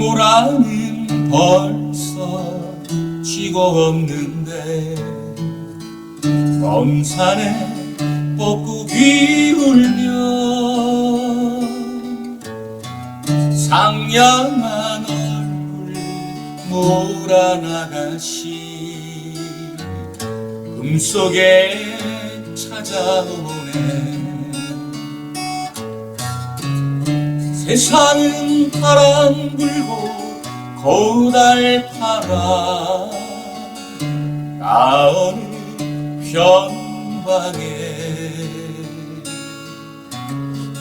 모라는 벌써 지고 없는데 먼 산에 벚꽃이 울며 상냥한 얼굴 몰아나가시 꿈속에 찾아오네 세상은 바람 불고 고달파라. 나 어느 편방에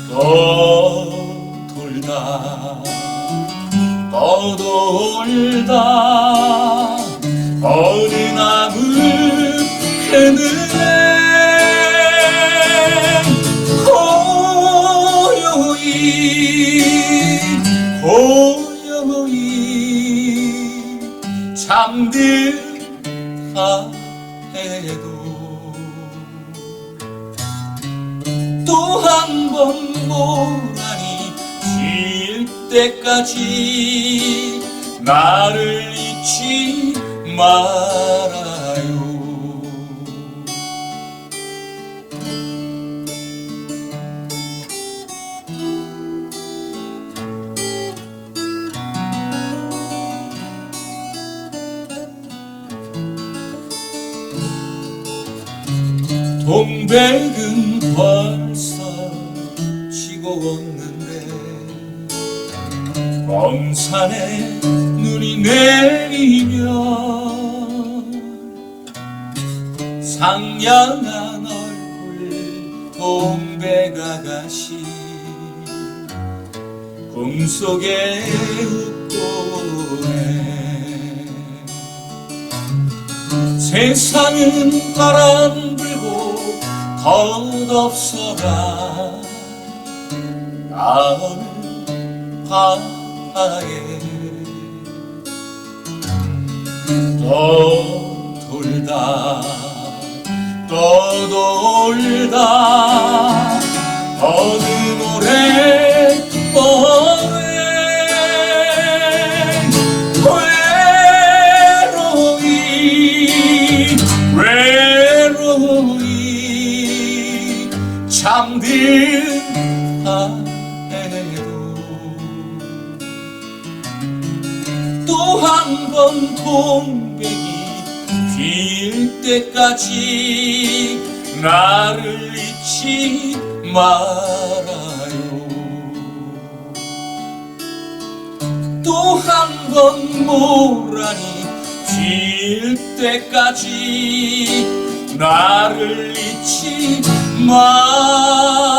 떠돌다 떠돌다. 어느 나무 그늘에 고요히 잠들다 해도 또 한 번 모란이 질 때까지 나를 잊지 말아 동백은 벌써 지고 없는데 먼 산에 눈이 내리면 상냥한 얼굴 동백 아가씨 꿈속에 웃고네. 세상은 바람 덧없어라 나는 바다에 떠돌다 떠돌다. 어느 모래 잠들다 해도 또 한 번 동백이 필 때까지 나를 잊지 말아요 또 한 번 모란이 필 때까지 나를 잊지 말아요